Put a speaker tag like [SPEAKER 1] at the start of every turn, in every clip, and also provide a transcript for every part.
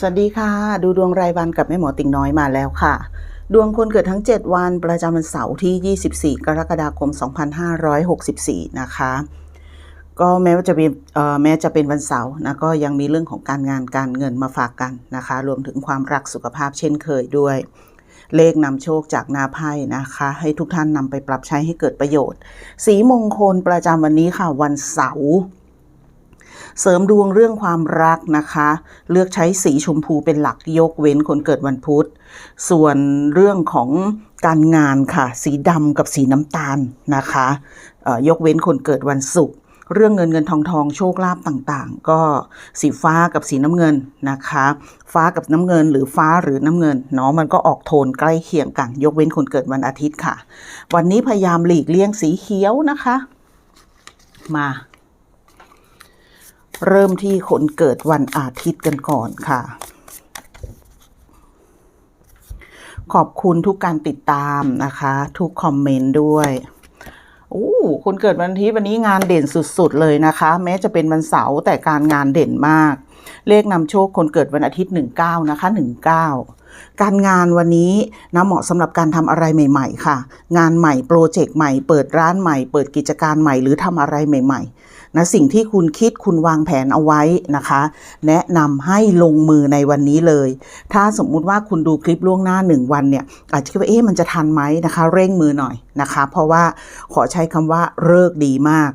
[SPEAKER 1] สวัสดีค่ะ ดูดวงรายวันกับแม่หมอติ่งน้อยมาแล้วค่ะ ดวงคนเกิดทั้ง 7 วันประจำวันเสาร์ที่ 24 กรกฎาคม 2564 นะคะ ก็แม้ว่าจะเป็นแม้จะเป็นวันเสาร์นะก็ยังมีเรื่องของการงานการเงินมาฝากกันนะคะ รวมถึงความรักสุขภาพเช่นเคยด้วย เลขนำโชคจากนาไพ่นะคะ ให้ทุกท่านนำไปปรับใช้ให้เกิดประโยชน์ สีมงคลประจำวันนี้ค่ะวันเสาร์ เสริมดวงเรื่องความรักนะคะ เลือกใช้สีชมพูเป็นหลักยกเว้นคนเกิดวันพุธ ส่วนเรื่องของการงานค่ะ สีดำกับสีน้ำตาลนะคะยกเว้นคนเกิดวันศุกร์เรื่องเงินเงินทองทองโชคลาภต่างๆ ก็สีฟ้ากับสีน้ำเงินนะคะ ฟ้ากับน้ำเงินหรือฟ้าหรือน้ำเงินเนาะมันก็ออกโทนใกล้เคียงกัน ยกเว้นคนเกิดวันอาทิตย์ค่ะ วันนี้พยายามหลีกเลี่ยงสีเขียวนะคะ มา เริ่มที่คนเกิดวันอาทิตย์กันก่อนค่ะ ขอบคุณทุกการติดตามนะคะ ทุกคอมเมนต์ด้วยโอ้คนเกิดวันอาทิตย์วันนี้งานเด่นสุด ๆ เลยนะคะ แม้จะเป็นวันเสาร์แต่การงานเด่นมาก เลขนำโชคคนเกิดวันอาทิตย์ 19 นะคะ 19 การงานวันนี้นะเหมาะสำหรับการทำอะไรใหม่ ๆ ค่ะ งานใหม่โปรเจกต์ใหม่ เปิดร้านใหม่ เปิดกิจการใหม่หรือทำอะไรใหม่ ๆ นะสิ่งที่คุณคิดคุณวางแผนเอาไว้นะคะ แนะนำให้ลงมือในวันนี้เลย ถ้าสมมุติว่าคุณดูคลิปล่วงหน้าหนึ่งวันเนี่ยอาจจะคิดว่าเอ๊ะมันจะทันไหมนะคะ เร่งมือหน่อยนะคะ เพราะว่าขอใช้คำว่าเลิกดีมาก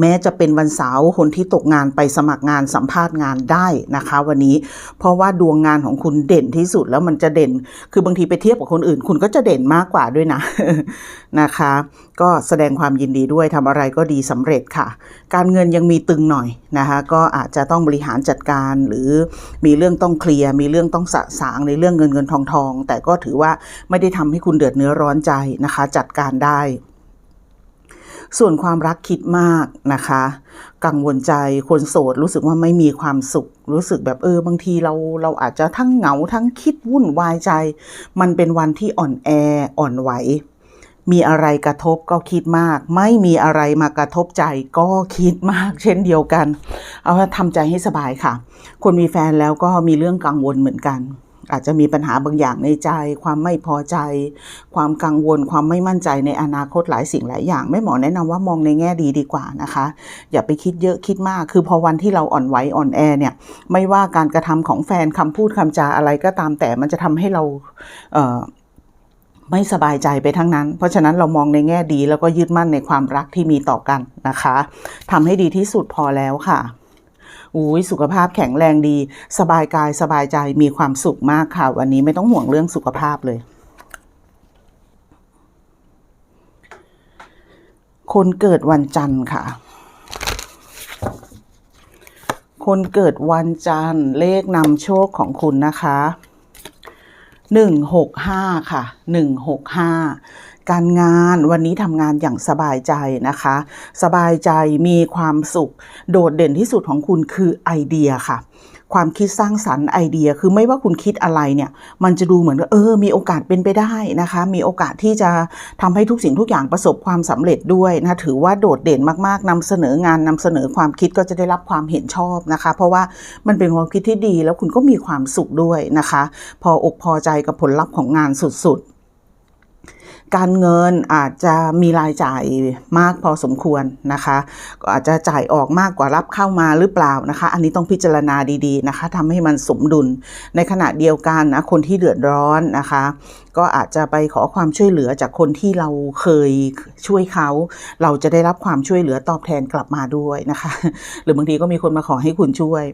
[SPEAKER 1] แม้จะเป็นวันเสาร์คนที่ตกงานไปสมัครงานสัมภาษณ์งานได้นะคะ วันนี้เพราะว่าดวงงานของคุณเด่นที่สุดแล้วมันจะเด่น คือบางทีไปเทียบกับคนอื่น คุณก็จะเด่นมากกว่าด้วยนะนะคะ ก็แสดงความยินดีด้วยทำอะไรก็ดีสำเร็จค่ะ การเงินยังมีตึงหน่อยนะคะก็อาจจะต้องบริหารจัดการหรือมีเรื่องต้องเคลียร์มีเรื่องต้องสะสางในเรื่องเงินเงินทองทอง แต่ก็ถือว่าไม่ได้ทำให้คุณเดือดเนื้อร้อนใจนะคะ จัดการได้ ส่วนความรักคิดมากนะคะ กังวลใจคนโสดรู้สึกว่าไม่มีความสุข รู้สึกแบบเออบางทีเราเราอาจจะทั้งเหงาทั้งคิดวุ่นวายใจ มันเป็นวันที่อ่อนแออ่อนไหวมีอะไรกระทบก็คิดมาก ไม่มีอะไรมากระทบใจก็คิดมาก เช่นเดียวกัน เอาว่าทำใจให้สบายค่ะ คนมีแฟนแล้วก็มีเรื่องกังวลเหมือนกัน อาจจะมีปัญหาบางอย่างในใจ ความไม่พอใจ ความกังวล ความไม่มั่นใจในอนาคตหลายสิ่งหลายอย่างแม่หมอแนะนำว่ามองในแง่ดีดีกว่านะคะ อย่าไปคิดเยอะคิดมาก คือพอวันที่เราอ่อนไหวอ่อนแอเนี่ย ไม่ว่าการกระทำของแฟนคำพูดคำจาอะไรก็ตามแต่มันจะทำให้เราเไม่สบายใจไปทั้งนั้น เพราะฉะนั้นเรามองในแง่ดีแล้วก็ยึดมั่นในความรักที่มีต่อกันนะคะทำให้ดีที่สุดพอแล้วค่ะ อุ้ยสุขภาพแข็งแรงดี สบายกายสบายใจมีความสุขมากค่ะ วันนี้ไม่ต้องห่วงเรื่องสุขภาพเลยคนเกิดวันจันทร์ค่ะ คนเกิดวันจันทร์เลขนำโชคของคุณนะคะหนึ่งหกห้าค่ะหนึ่งหกห้า การงานวันนี้ทำงานอย่างสบายใจนะคะ สบายใจมีความสุข โดดเด่นที่สุดของคุณคือไอเดียค่ะ ความคิดสร้างสรรค์ไอเดียคือไม่ว่าคุณคิดอะไรเนี่ย มันจะดูเหมือนว่าเออ มีโอกาสเป็นไปได้นะคะ มีโอกาสที่จะทำให้ทุกสิ่งทุกอย่างประสบความสำเร็จด้วยนะถือว่าโดดเด่นมากๆนำเสนองานนำเสนอความคิดก็จะได้รับความเห็นชอบนะคะ เพราะว่ามันเป็นความคิดที่ดีแล้วคุณก็มีความสุขด้วยนะคะ พออกพอใจกับผลลัพธ์ของงานสุดๆ การเงินอาจจะมีรายจ่ายมากพอสมควรนะคะ ก็อาจจะจ่ายออกมากกว่ารับเข้ามาหรือเปล่านะคะ อันนี้ต้องพิจารณาดีๆนะคะทำให้มันสมดุล ในขณะเดียวกันนะคนที่เดือดร้อนนะคะ ก็อาจจะไปขอความช่วยเหลือจากคนที่เราเคยช่วยเขา เราจะได้รับความช่วยเหลือตอบแทนกลับมาด้วยนะคะ หรือบางทีก็มีคนมาขอให้คุณช่วย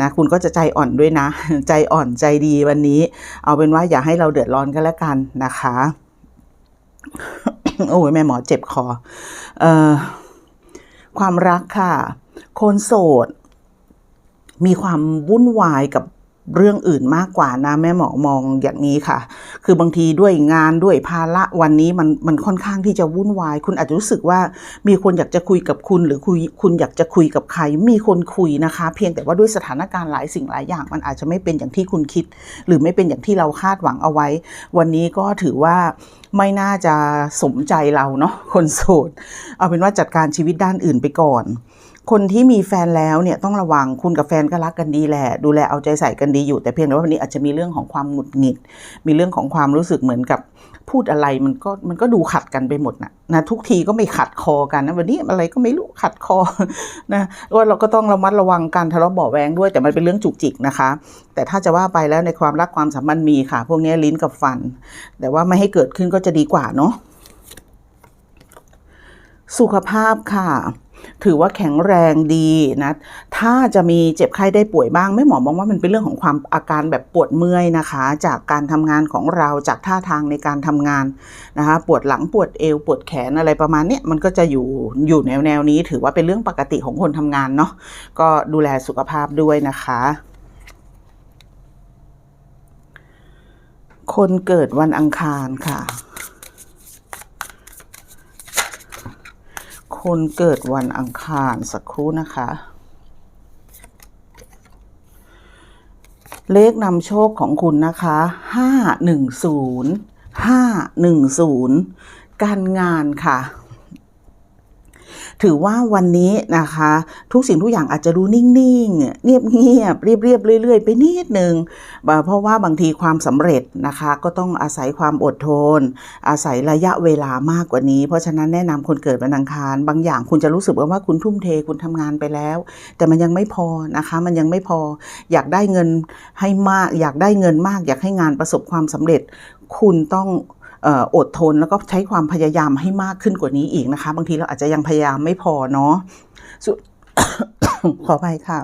[SPEAKER 1] นะคุณก็จะใจอ่อนด้วยนะ ใจอ่อนใจดีวันนี้ เอาเป็นว่าอย่าให้เราเดือดร้อนกันแล้วกันนะคะ โอ้ยแม่หมอเจ็บคอเอ่อความรักค่ะ คนโสด มีความวุ่นวายกับ เรื่องอื่นมากกว่านะแม่หมอมองอย่างนี้ค่ะ คือบางทีด้วยงานด้วยภาระวันนี้มันมันค่อนข้างที่จะวุ่นวาย คุณอาจจะรู้สึกว่ามีคนอยากจะคุยกับคุณ หรือคุยคุณอยากจะคุยกับใคร มีคนคุยนะคะ เพียงแต่ว่าด้วยสถานการณ์หลายสิ่งหลายอย่าง มันอาจจะไม่เป็นอย่างที่คุณคิด หรือไม่เป็นอย่างที่เราคาดหวังเอาไว้ วันนี้ก็ถือว่าไม่น่าจะสมใจเราเนาะคนโสดเอาเป็นว่าจัดการชีวิตด้านอื่นไปก่อน คนที่มีแฟนแล้วเนี่ยต้องระวังคุณกับแฟนก็รักกันดีแหละ ดูแลเอาใจใส่กันดีอยู่ แต่เพียงแต่ว่าวันนี้อาจจะมีเรื่องของความหงุดหงิด มีเรื่องของความรู้สึกเหมือนกับพูดอะไรมันก็มันก็ดูขัดกันไปหมดนะนะทุกทีก็ไม่ขัดคอกันนะวันนี้อะไรก็ไม่รู้ขัดคอนะว่าเราก็ต้องระมัดระวังการทะเลาะเบาแวงด้วยแต่มันเป็นเรื่องจุกจิกนะคะ แต่ถ้าจะว่าไปแล้วในความรักความสัมพันธ์มีค่ะ พวกนี้ลิ้นกับฟัน แต่ว่าไม่ให้เกิดขึ้นก็จะดีกว่าเนาะสุขภาพค่ะ ถือว่าแข็งแรงดีนะถ้าจะมีเจ็บไข้ได้ป่วยบ้าง ไม่หมอมองว่ามันเป็นเรื่องของความอาการแบบปวดเมื่อยนะคะ จากการทำงานของเราจากท่าทางในการทำงานนะคะปวดหลังปวดเอวปวดแขนอะไรประมาณนี้มันก็จะอยู่อยู่แนวแนวนี้ ถือว่าเป็นเรื่องปกติของคนทำงานเนาะก็ดูแลสุขภาพด้วยนะคะคนเกิดวันอังคารค่ะ คนเกิดวันอังคารสักครู่นะคะ เลขนำโชคของคุณนะคะห้าหนึ่งศูนย์ห้าหนึ่งศูนย์การงานค่ะ ถือว่าวันนี้นะคะ ทุกสิ่งทุกอย่างอาจจะดูนิ่งๆ เงียบๆ เรียบๆ เรื่อยๆ ไปนิดนึง เพราะว่าบางทีความสำเร็จนะคะ ก็ต้องอาศัยความอดทน อาศัยระยะเวลามากกว่านี้ เพราะฉะนั้นแนะนำคนเกิดวันอังคาร บางอย่างคุณจะรู้สึกว่าคุณทุ่มเทคุณทำงานไปแล้ว แต่มันยังไม่พอนะคะ มันยังไม่พออยากได้เงินให้มาก อยากได้เงินมาก อยากให้งานประสบความสำเร็จ คุณต้อง อดทนแล้วก็ใช้ความพยายามให้มากขึ้นกว่านี้อีกนะคะ บางทีเราอาจจะยังพยายามไม่พอเนาะขอไปค่ะ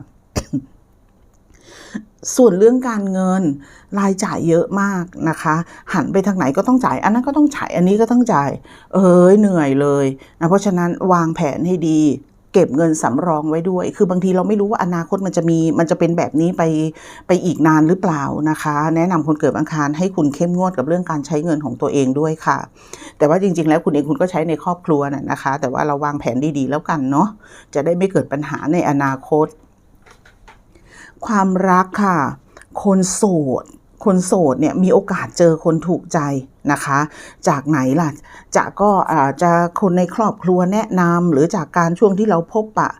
[SPEAKER 1] ส่วนเรื่องการเงินรายจ่ายเยอะมากนะคะ หันไปทางไหนก็ต้องจ่าย อันนั้นก็ต้องจ่ายอันนี้ก็ต้องจ่าย เอ้ยเหนื่อยเลยนะเพราะฉะนั้นวางแผนให้ดี เก็บเงินสำรองไว้ด้วย คือบางทีเราไม่รู้ว่าอนาคตมันจะมีมันจะเป็นแบบนี้ไปไปอีกนานหรือเปล่านะคะ แนะนำคนเกิดอังคารให้คุณเข้มงวดกับเรื่องการใช้เงินของตัวเองด้วยค่ะ แต่ว่าจริง ๆ แล้วคุณเองคุณก็ใช้ในครอบครัวน่ะนะคะ แต่ว่าเราวางแผนดีๆ แล้วกันเนาะจะได้ไม่เกิดปัญหาในอนาคต ความรักค่ะ คนโสด คนโสดเนี่ยมีโอกาสเจอคนถูกใจนะคะ จากไหนล่ะ จะก็อาจจะคนในครอบครัวแนะนำหรือจากการช่วงที่เราพบปะ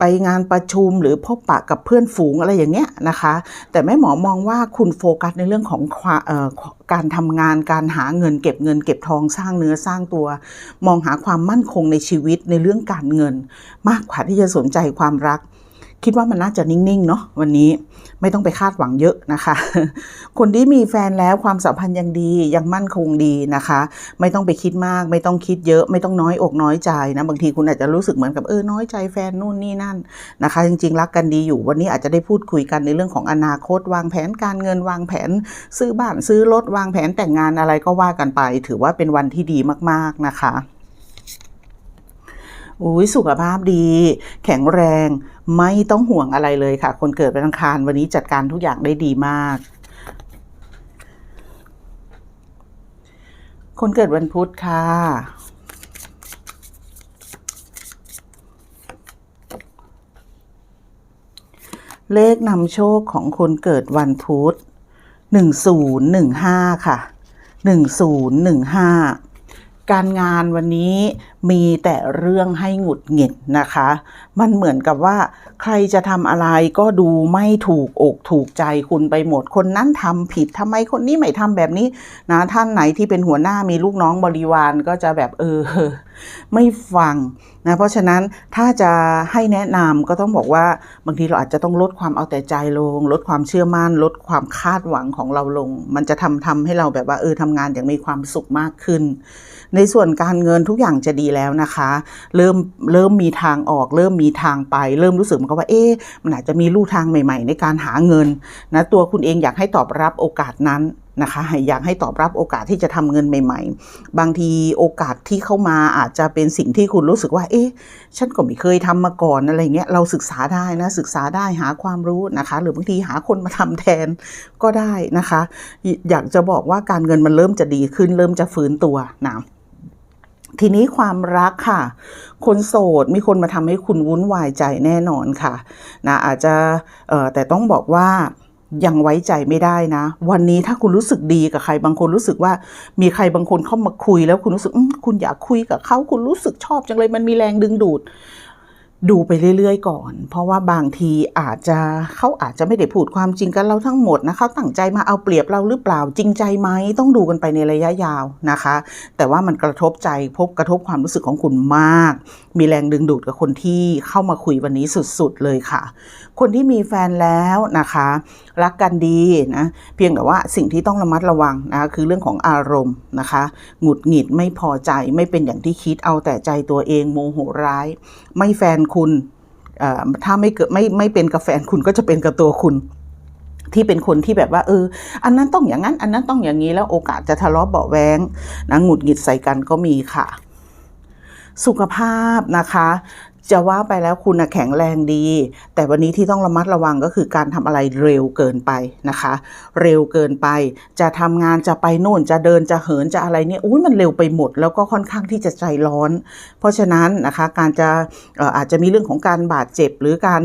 [SPEAKER 1] ไปงานประชุมหรือพบปะกับเพื่อนฝูงอะไรอย่างเงี้ยนะคะ แต่แม่หมอมองว่าคุณโฟกัสในเรื่องของาออการทำงานการหาเงินเก็บเงิน เก็บทองสร้างเนื้อสร้างตัว มองหาความมั่นคงในชีวิตในเรื่องการเงิน มากกว่าที่จะสนใจความรัก คิดว่ามันน่าจะนิ่งๆเนาะวันนี้ ไม่ต้องไปคาดหวังเยอะนะคะ คนที่มีแฟนแล้วความสัมพันธ์ยังดียังมั่นคงดีนะคะ ไม่ต้องไปคิดมาก ไม่ต้องคิดเยอะ ไม่ต้องน้อยอกน้อยใจนะบางทีคุณอาจจะรู้สึกเหมือนกับเออน้อยใจแฟนนู่นนี่นั่นนะคะ จริงๆรักกันดีอยู่ วันนี้อาจจะได้พูดคุยกันในเรื่องของอนาคต วางแผนการเงินวางแผน ซื้อบ้านซื้อรถวางแผนแต่งงานอะไรก็ว่ากันไป ถือว่าเป็นวันที่ดีมากๆนะคะ อุ้ยสุขภาพดี แข็งแรง ไม่ต้องห่วงอะไรเลยค่ะ คนเกิดวันอังคารวันนี้จัดการทุกอย่างได้ดีมาก คนเกิดวันพุธค่ะเลขนำโชคของคนเกิดวันพุธหนึ่งศูนย์หนึ่งห้าค่ะหนึ่งศูนย์หนึ่งห้าการงานวันนี้ มีแต่เรื่องให้หงุดหงิดนะคะ มันเหมือนกับว่าใครจะทำอะไรก็ดูไม่ถูกอกถูกใจคุณไปหมด คนนั้นทำผิดทำไมคนนี้ไม่ทำแบบนี้นะท่านไหนที่เป็นหัวหน้ามีลูกน้องบริวารก็จะแบบเออไม่ฟังนะเพราะฉะนั้นถ้าจะให้แนะนำก็ต้องบอกว่าบางทีเราอาจจะต้องลดความเอาแต่ใจลง ลดความเชื่อมั่น ลดความคาดหวังของเราลง มันจะทำทำให้เราแบบว่าเออทำงานอย่างมีความสุขมากขึ้น ในส่วนการเงินทุกอย่างจะดีแล้วนะคะ เริ่มเริ่มมีทางออก เริ่มมีทางไป เริ่มรู้สึกมือนกับว่าเอ๊ะมันอาจจะมีลู่ทางใหม่ ๆ ในการหาเงินนะตัวคุณเองอยากให้ตอบรับโอกาสนั้นนะคะอยากให้ตอบรับโอกาสที่จะทำเงินใหม่ ๆ บางทีโอกาสที่เข้ามาอาจจะเป็นสิ่งที่คุณรู้สึกว่า เอ๊ะ ฉันก็ไม่เคยทำมาก่อนอะไรเงี้ย เราศึกษาได้นะศึกษาได้หาความรู้นะคะ หรือบางทีหาคนมาทำแทนก็ได้นะคะ อยากจะบอกว่าการเงินมันเริ่มจะดีขึ้น เริ่มจะฟื้นตัวนะ ทีนี้ความรักค่ะ คนโสดมีคนมาทำให้คุณวุ่นวายใจแน่นอนค่ะนะอาจจะแต่ต้องบอกว่ายังไว้ใจไม่ได้นะ วันนี้ถ้าคุณรู้สึกดีกับใครบางคนรู้สึกว่า มีใครบางคนเข้ามาคุยแล้วคุณรู้สึกคุณอยากคุยกับเขาคุณรู้สึกชอบจังเลยมันมีแรงดึงดูด ดูไปเรื่อยๆก่อน เพราะว่าบางทีอาจจะเขาอาจจะไม่ได้พูดความจริงกับเราทั้งหมดนะเขาตั้งใจมาเอาเปรียบเราหรือเปล่าจริงใจไหมต้องดูกันไปในระยะยาวนะคะ แต่ว่ามันกระทบใจพบกระทบความรู้สึกของคุณมาก มีแรงดึงดูดกับคนที่เข้ามาคุยวันนี้สุดๆเลยค่ะ คนที่มีแฟนแล้วนะคะ รักกันดีนะเพียงแต่ว่าสิ่งที่ต้องระมัดระวังนะคือเรื่องของอารมณ์นะคะหงุดหงิดไม่พอใจไม่เป็นอย่างที่คิดเอาแต่ใจตัวเองโมโหร้าย ไม่แฟนคุณถ้าไม่เกิดไม่ไม่เป็นกับแฟนคุณก็จะเป็นกับตัวคุณ ที่เป็นคนที่แบบว่าเออ อันนั้นต้องอย่างนั้น อันนั้นต้องอย่างนี้แล้วโอกาสจะทะเลาะเบาแวงนะหงุดหงิดใส่กันก็มีค่ะ สุขภาพนะคะ จะว่าไปแล้วคุณนะแข็งแรงดี แต่วันนี้ที่ต้องระมัดระวังก็คือการทำอะไรเร็วเกินไปนะคะ เร็วเกินไป จะทำงานจะไปโน่นจะเดินจะเหินจะอะไรเนี่ยอุ้ยมันเร็วไปหมด แล้วก็ค่อนข้างที่จะใจร้อน เพราะฉะนั้นนะคะ การจะอาจจะมีเรื่องของการบาดเจ็บหรือการ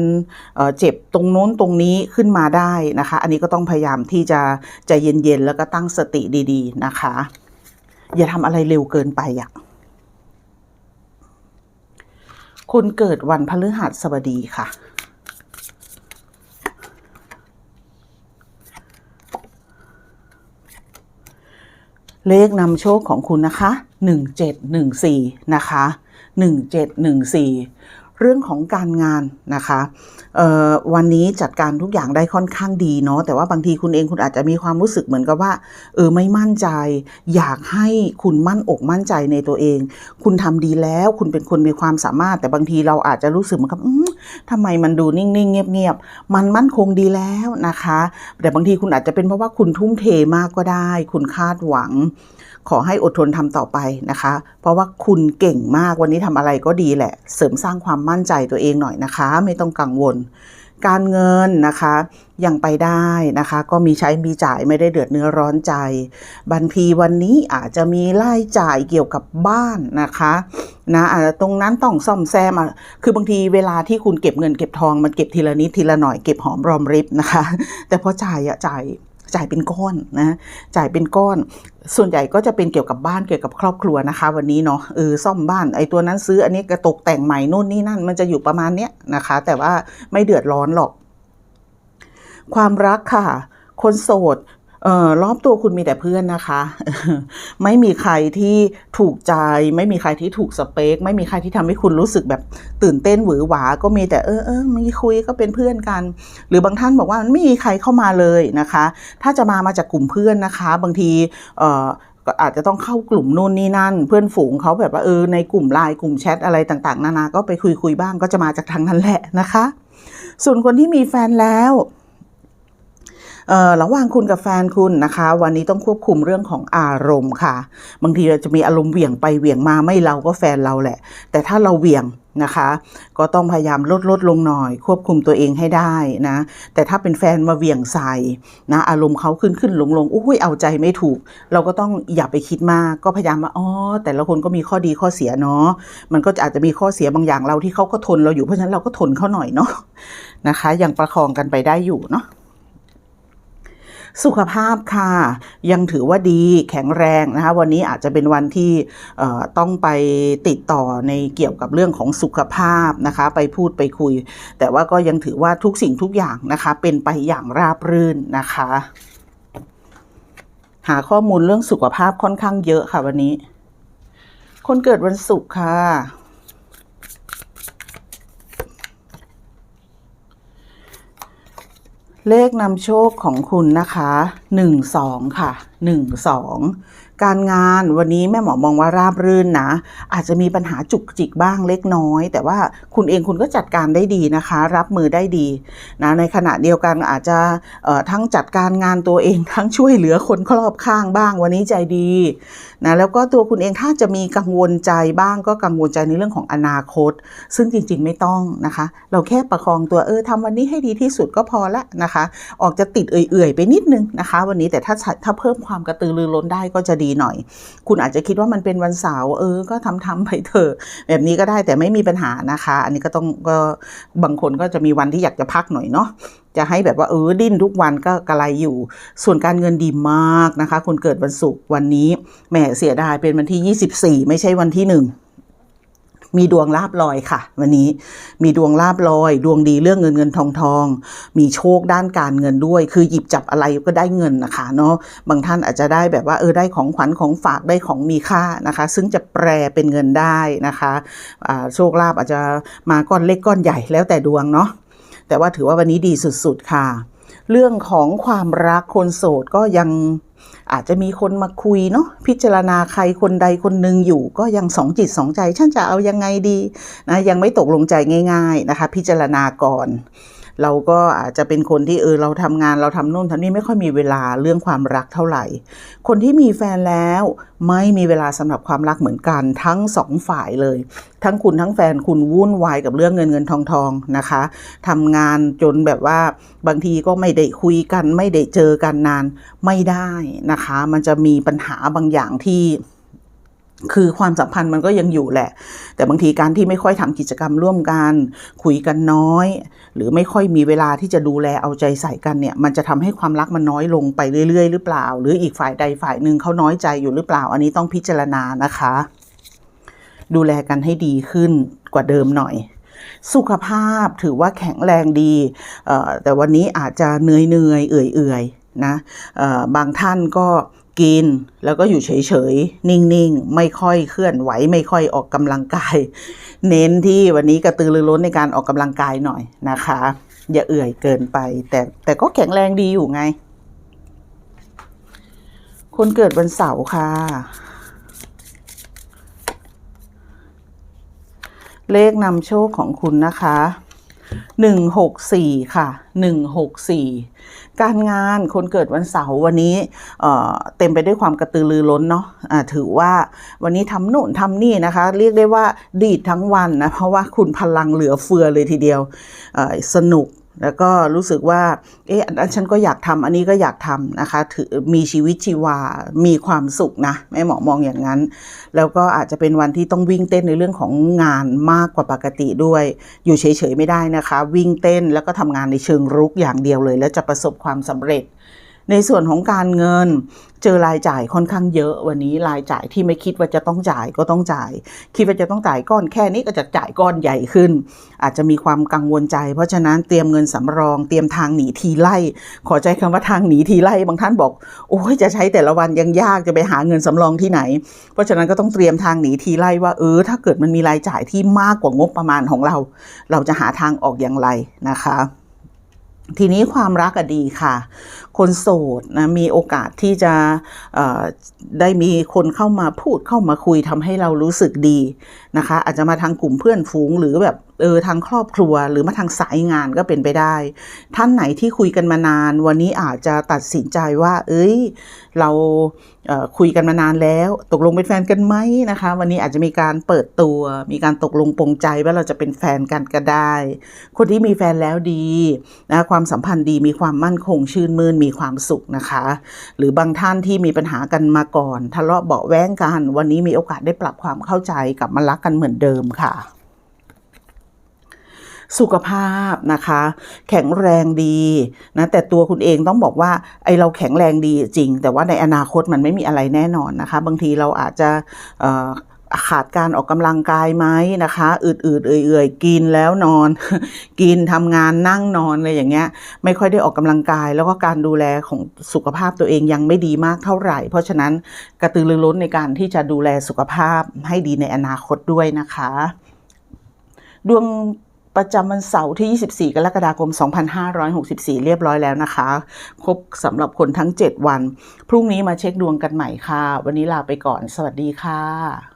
[SPEAKER 1] เอ่อเจ็บตรงโน้นตรงนี้ขึ้นมาได้นะคะ อันนี้ก็ต้องพยายามที่จะใจเย็นๆแล้วก็ตั้งสติดี ๆ นะคะ อย่าทำอะไรเร็วเกินไปอะ คุณเกิดวันพฤหัสบดีค่ะ เลขนำโชคของคุณนะคะ 1714 นะคะ 1714 เรื่องของการงานนะคะวันนี้จัดการทุกอย่างได้ค่อนข้างดีเนาะแต่ว่าบางทีคุณเองคุณอาจจะมีความรู้สึกเหมือนกับว่าเออไม่มั่นใจ อยากให้คุณมั่นอกมั่นใจในตัวเอง คุณทำดีแล้วคุณเป็นคนมีความสามารถ แต่บางทีเราอาจจะรู้สึกเหมือนกับอืมทำไมมันดูนิ่งๆ เงียบๆมันมั่นคงดีแล้วนะคะ แต่บางทีคุณอาจจะเป็นเพราะว่าคุณทุ่มเทมากก็ได้ คุณคาดหวัง ขอให้อดทนทำต่อไปนะคะ เพราะว่าคุณเก่งมากวันนี้ทำอะไรก็ดีแหละ เสริมสร้างความมั่นใจตัวเองหน่อยนะคะ ไม่ต้องกังวล การเงินนะคะยังไปได้นะคะ ก็มีใช้มีจ่ายไม่ได้เดือดเนื้อร้อนใจ บัญชีวันนี้อาจจะมีรายจ่ายเกี่ยวกับบ้านนะคะนะอาจจะตรงนั้นต้องซ่อมแซมอะคือบางทีเวลาที่คุณเก็บเงินเก็บทองมันเก็บทีละนิดทีละหน่อยเก็บหอมรอมริบนะคะ แต่พอจ่ายอะจ่าย จ่ายเป็นก้อนนะจ่ายเป็นก้อน ส่วนใหญ่ก็จะเป็นเกี่ยวกับบ้านเกี่ยวกับครอบครัวนะคะ วันนี้เนาะเออซ่อมบ้านไอ้ตัวนั้นซื้ออันนี้กระตกแต่งใหม่นู่นนี่นั่นมันจะอยู่ประมาณเนี้ยนะคะ แต่ว่าไม่เดือดร้อนหรอก ความรักค่ะ คนโสด เอ่อรอบตัวคุณมีแต่เพื่อนนะคะ ไม่มีใครที่ถูกใจ ไม่มีใครที่ถูกสเปค ไม่มีใครที่ทำให้คุณรู้สึกแบบตื่นเต้นหวือหวา ก็มีแต่เออเออมีคุยก็เป็นเพื่อนกัน หรือบางท่านบอกว่ามันไม่มีใครเข้ามาเลยนะคะ ถ้าจะมามาจากกลุ่มเพื่อนนะคะ บางทีเอ่อก็อาจจะต้องเข้ากลุ่มนู่นนี่นั่น เพื่อนฝูงเขาแบบว่าเออในกลุ่มไลน์กลุ่มแชทอะไรต่างๆ นานาก็ไปคุยคุยบ้างก็จะมาจากทางนั้นแหละนะคะ ส่วนคนที่มีแฟนแล้ว ระหว่างคุณกับแฟนคุณนะคะ วันนี้ต้องควบคุมเรื่องของอารมณ์ค่ะ บางทีเราจะมีอารมณ์เหวี่ยงไปเหวี่ยงมาไม่เราก็แฟนเราแหละ แต่ถ้าเราเหวี่ยงนะคะ ก็ต้องพยายามลดลดลงหน่อย ควบคุมตัวเองให้ได้นะ แต่ถ้าเป็นแฟนมาเหวี่ยงใส่นะ อารมณ์เขาขึ้นขึ้นลงลงอุ้ยเอาใจไม่ถูก เราก็ต้องอย่าไปคิดมาก ก็พยายามว่าอ๋อแต่ละคนก็มีข้อดีข้อเสียเนาะมันก็อาจจะมีข้อเสียบางอย่างเราที่เขาก็ทนเราอยู่เพราะฉะนั้นเราก็ทนเขาหน่อยเนาะนะคะ ยังประคองกันไปได้อยู่เนาะ สุขภาพค่ะ ยังถือว่าดีแข็งแรงนะคะ วันนี้อาจจะเป็นวันที่ต้องไปติดต่อในเกี่ยวกับเรื่องของสุขภาพนะคะ ไปพูดไปคุย แต่ว่าก็ยังถือว่าทุกสิ่งทุกอย่างนะคะ เป็นไปอย่างราบรื่นนะคะ หาข้อมูลเรื่องสุขภาพค่อนข้างเยอะค่ะวันนี้ คนเกิดวันศุกร์ค่ะ เลขนำโชคของคุณนะคะหนึ่งสองค่ะหนึ่งสองการงานวันนี้แม่หมอมองว่าราบรื่นนะ อาจจะมีปัญหาจุกจิกบ้างเล็กน้อย แต่ว่าคุณเองคุณก็จัดการได้ดีนะคะ รับมือได้ดีนะในขณะเดียวกันอาจจะทั้งจัดการงานตัวเอง ทั้งช่วยเหลือคนรอบข้างบ้าง วันนี้ใจดี นะแล้วก็ตัวคุณเองถ้าจะมีกังวลใจบ้างก็กังวลใจในเรื่องของอนาคต ซึ่งจริงๆไม่ต้องนะคะ เราแค่ประคองตัวเออทำวันนี้ให้ดีที่สุดก็พอละนะคะ ออกจะติดเอื่อยๆไปนิดนึงนะคะ วันนี้แต่ถ้าถ้าเพิ่มความกระตือรือร้นได้ก็จะดีหน่อย คุณอาจจะคิดว่ามันเป็นวันเสาร์เออก็ทำทำไปเถอะแบบนี้ก็ได้แต่ไม่มีปัญหานะคะ อันนี้ก็ต้องก็บางคนก็จะมีวันที่อยากจะพักหน่อยเนาะ จะให้แบบว่าเออดิ้นทุกวันก็กระไรอยู่ ส่วนการเงินดีมากนะคะ คนเกิดวันศุกร์วันนี้แหมเสียดายเป็นวันที่ 24 ไม่ใช่วันที่หนึ่งมีดวงลาบลอยค่ะ วันนี้มีดวงลาบลอย ดวงดีเรื่องเงินเงินทองทอง มีโชคด้านการเงินด้วย คือหยิบจับอะไรก็ได้เงินนะคะเนาะบางท่านอาจจะได้แบบว่าเออได้ของขวัญของฝากได้ของมีค่านะคะ ซึ่งจะแปลเป็นเงินได้นะคะโชคลาภอาจจะมาก้อนเล็กก้อนใหญ่แล้วแต่ดวงเนาะ แต่ว่าถือว่าวันนี้ดีสุดๆค่ะ เรื่องของความรักคนโสดก็ยังอาจจะมีคนมาคุยเนาะพิจารณาใครคนใดคนหนึ่งอยู่ก็ยังสองจิตสองใจฉันจะเอายังไงดีนะยังไม่ตกลงใจง่าย ๆนะคะ พิจารณาก่อน เราก็อาจจะเป็นคนที่เออเราทำงานเราทำโน่นทำนี่ไม่ค่อยมีเวลาเรื่องความรักเท่าไหร่ คนที่มีแฟนแล้วไม่มีเวลาสำหรับความรักเหมือนกันทั้งสองฝ่ายเลย ทั้งคุณทั้งแฟนคุณวุ่นวายกับเรื่องเงินเงินทองทองนะคะทำงานจนแบบว่าบางทีก็ไม่ได้คุยกัน ไม่ได้เจอกันนานไม่ได้นะคะ มันจะมีปัญหาบางอย่างที่ คือความสัมพันธ์มันก็ยังอยู่แหละ แต่บางทีการที่ไม่ค่อยทำกิจกรรมร่วมกัน คุยกันน้อย หรือไม่ค่อยมีเวลาที่จะดูแลเอาใจใส่กันเนี่ย มันจะทำให้ความรักมันน้อยลงไปเรื่อย ๆ หรือเปล่า หรืออีกฝ่ายใดฝ่ายหนึ่งเขาน้อยใจอยู่หรือเปล่า อันนี้ต้องพิจารณานะคะ ดูแลกันให้ดีขึ้นกว่าเดิมหน่อย สุขภาพถือว่าแข็งแรงดีเอ่อแต่วันนี้อาจจะเหนื่อยเนื่อยๆเอื่อยเอื่อยๆนะเอ่อบางท่านก็ กินแล้วก็อยู่เฉยๆ นิ่งๆ ไม่ค่อยเคลื่อนไหว ไม่ค่อยออกกำลังกาย เน้นที่วันนี้กระตือรือร้นในการออกกำลังกายหน่อยนะคะ อย่าเอื่อยเกินไป แต่แต่ก็แข็งแรงดีอยู่ไง คนเกิดวันเสาร์ค่ะ เลขนำโชคของคุณนะคะ หนึ่งหกสี่ค่ะหนึ่งหกสี่การงานคนเกิดวันเสาร์วันนี้เเต็มไปด้วยความกระตือรือร้นเนาะะถือว่าวันนี้ทำโน่นทำนี่นะคะ เรียกได้ว่าดีดทั้งวันนะ เพราะว่าคุณพลังเหลือเฟือเลยทีเดียวสนุก แล้วก็รู้สึกว่า เอ๊ะอันนั้นฉันก็อยากทำอันนี้ก็อยากทำนะคะถือมีชีวิตชีวา มีความสุขนะแม่หมอมองอย่างนั้น แล้วก็อาจจะเป็นวันที่ต้องวิ่งเต้นในเรื่องของงานมากกว่าปกติด้วย อยู่เฉยๆไม่ได้นะคะ วิ่งเต้นแล้วก็ทำงานในเชิงรุกอย่างเดียวเลย แล้วจะประสบความสำเร็จ ในส่วนของการเงินเจอรายจ่ายค่อนข้างเยอะวันนี้รายจ่ายที่ไม่คิดว่าจะต้องจ่ายก็ต้องจ่าย คิดว่าจะต้องจ่ายก้อนแค่นี้ก็จะจ่ายก้อนใหญ่ขึ้น อาจจะมีความกังวลใจ เพราะฉะนั้นเตรียมเงินสำรอง เตรียมทางหนีทีไล่ ขอใจคำว่าทางหนีทีไล่บางท่านบอกโอ้ยจะใช้แต่ละวันยังยากจะไปหาเงินสำรองที่ไหน เพราะฉะนั้นก็ต้องเตรียมทางหนีทีไล่ว่าเออถ้าเกิดมันมีรายจ่ายที่มากกว่างบประมาณของเรา เราจะหาทางออกอย่างไรนะคะ ทีนี้ความรักอะดีค่ะ คนโสดนะมีโอกาสที่จะได้มีคนเข้ามาพูดเข้ามาคุยทำให้เรารู้สึกดีนะคะ อาจจะมาทางกลุ่มเพื่อนฝูงหรือแบบ เออทางครอบครัวหรือมาทางสายงานก็เป็นไปได้ ท่านไหนที่คุยกันมานาน วันนี้อาจจะตัดสินใจว่า เอ้ย เราเคุยกันมานานแล้ว ตกลงเป็นแฟนกันไหมนะคะ วันนี้อาจจะมีการเปิดตัว มีการตกลงปรงใจว่าเราจะเป็นแฟนกันก็ได้ คนที่มีแฟนแล้วดีนะความสัมพันธ์ดีมีความมั่นคงชื่นมื่นมีความสุขนะคะ หรือบางท่านที่มีปัญหากันมาก่อน ทะเลาะเบาแว้งกัน วันนี้มีโอกาสได้ปรับความเข้าใจกลับมารักกันเหมือนเดิมค่ะ สุขภาพนะคะ แข็งแรงดีนะแต่ตัวคุณเองต้องบอกว่าไอเราแข็งแรงดีจริง แต่ว่าในอนาคตมันไม่มีอะไรแน่นอนนะคะ บางทีเราอาจจะขาดการออกกำลังกายไหมนะคะอืดๆเอื่อยๆกินแล้วนอน กินทำงานนั่งนอนอะไรอย่างเงี้ย ไม่ค่อยได้ออกกำลังกาย แล้วก็การดูแลของสุขภาพตัวเองยังไม่ดีมากเท่าไหร่ เพราะฉะนั้นกระตือรือร้นในการที่จะดูแลสุขภาพให้ดีในอนาคตด้วยนะคะ ดวง ประจำวันเสาร์ที่ 24 กรกฎาคม 2564 เรียบร้อยแล้วนะคะ ครบสำหรับคนทั้ง 7 วัน พรุ่งนี้มาเช็คดวงกันใหม่ค่ะ วันนี้ลาไปก่อน สวัสดีค่ะ